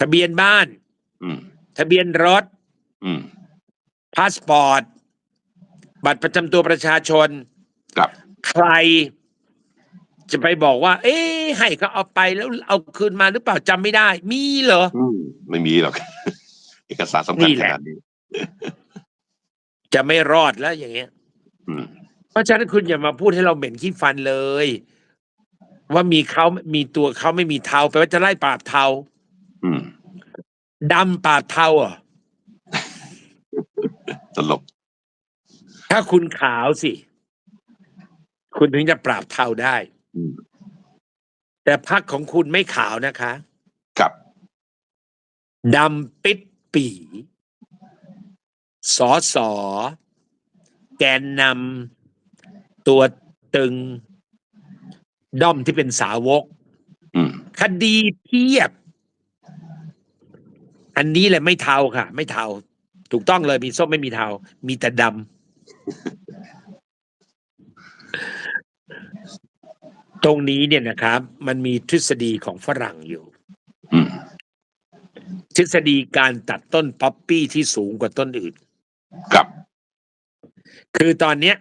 ทะเบียนบ้านอืมทะเบียนรถอืมพาสปอร์ต บัตรประจำตัวประชาชนครับใครจะไปบอกว่า เอ๊ะให้เขาเอาไปแล้วเอาคืนมาหรือเปล่าจำไม่ได้ มีเหรออืมไม่มีหรอก เอกสารสำคัญนี่ขแหละนาดนี้จะไม่รอดแล้วอย่างเงี้ยอืมเพราะฉะนั้นคุณอย่ามาพูดให้เราเหม็นขี้ฟันเลย ว่ามีเขามีตัวเขาไม่มีเทาแปลว่าจะไล่ปราบเทาอืม ดำปราบเทาเหรอะตลก ถ้าคุณขาวสิ คุณถึงจะปราบเทาได้อืมแต่พักของคุณไม่ขาวนะคะ ครับดำปิดปีสอสอแกนนำตัวตึง ด้อมที่เป็นสาวกอืมคดีเทียบ อันนี้แหละไม่เทาค่ะ ไม่เทา ถูกต้องเลยมีส้มไม่มีเทา มีแต่ดำตรงนี้เนี่ยนะครับ มันมีทฤษฎีของฝรั่งอยู่อืมทฤษฎีการตัดต้นป๊อปปี้ที่สูงกว่าต้นอื่นครับ คือตอนเนี้ย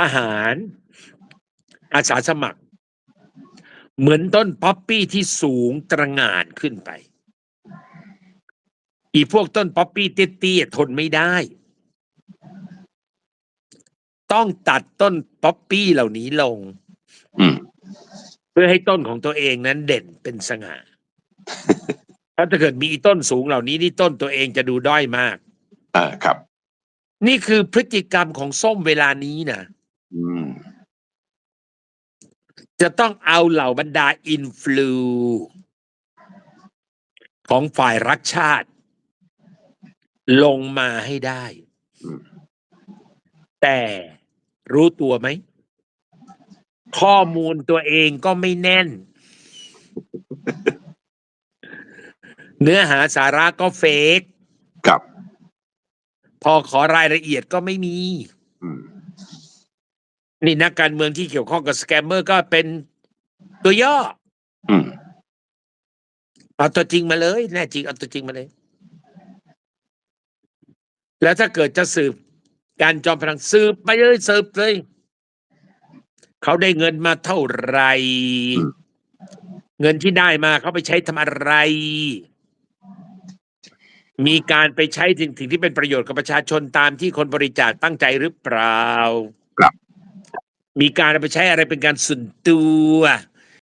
ทหารอาสาสมัคร เหมือนต้นป๊อปปี้ที่สูงตระหง่านขึ้นไป อีพวกต้นป๊อปปี้เตี้ยๆทนไม่ได้ ต้องตัดต้นป๊อปปี้เหล่านี้ลงอืมเพื่อให้ต้นของตัวเองนั้นเด่นเป็นสง่าถ้าเกิดมีอีต้นสูงเหล่านี้นี่ต้นตัวเองจะดูด้อยมากอ่าครับ นี่คือพฤติกรรมของส้มเวลานี้นะอืมจะต้องเอาเหล่าบรรดาอินฟลูของฝ่ายรักชาติ ลงมาให้ได้อืมแต่รู้ตัวไหม ข้อมูลตัวเองก็ไม่แน่น เนื้อหาสาระก็เฟกครับ พอขอรายละเอียดก็ไม่มีอืมนี่นักการเมืองที่เกี่ยวข้องกับสแกมเมอร์ก็เป็นตัวย่ออืมเอาตัวจริงมาเลย แน่จริงเอาตัวจริงมาเลย แล้วถ้าเกิดจะสืบการจอมพลังสืบไปเลยสืบเลย เขาได้เงินมาเท่าไหร่ เงินที่ได้มาเขาไปใช้ทำอะไร มีการไปใช้สิ่งที่เป็นประโยชน์กับประชาชนตามที่คนบริจาคตั้งใจหรือเปล่าครับมีการเอาไปใช้อะไรเป็นการส่วนตัว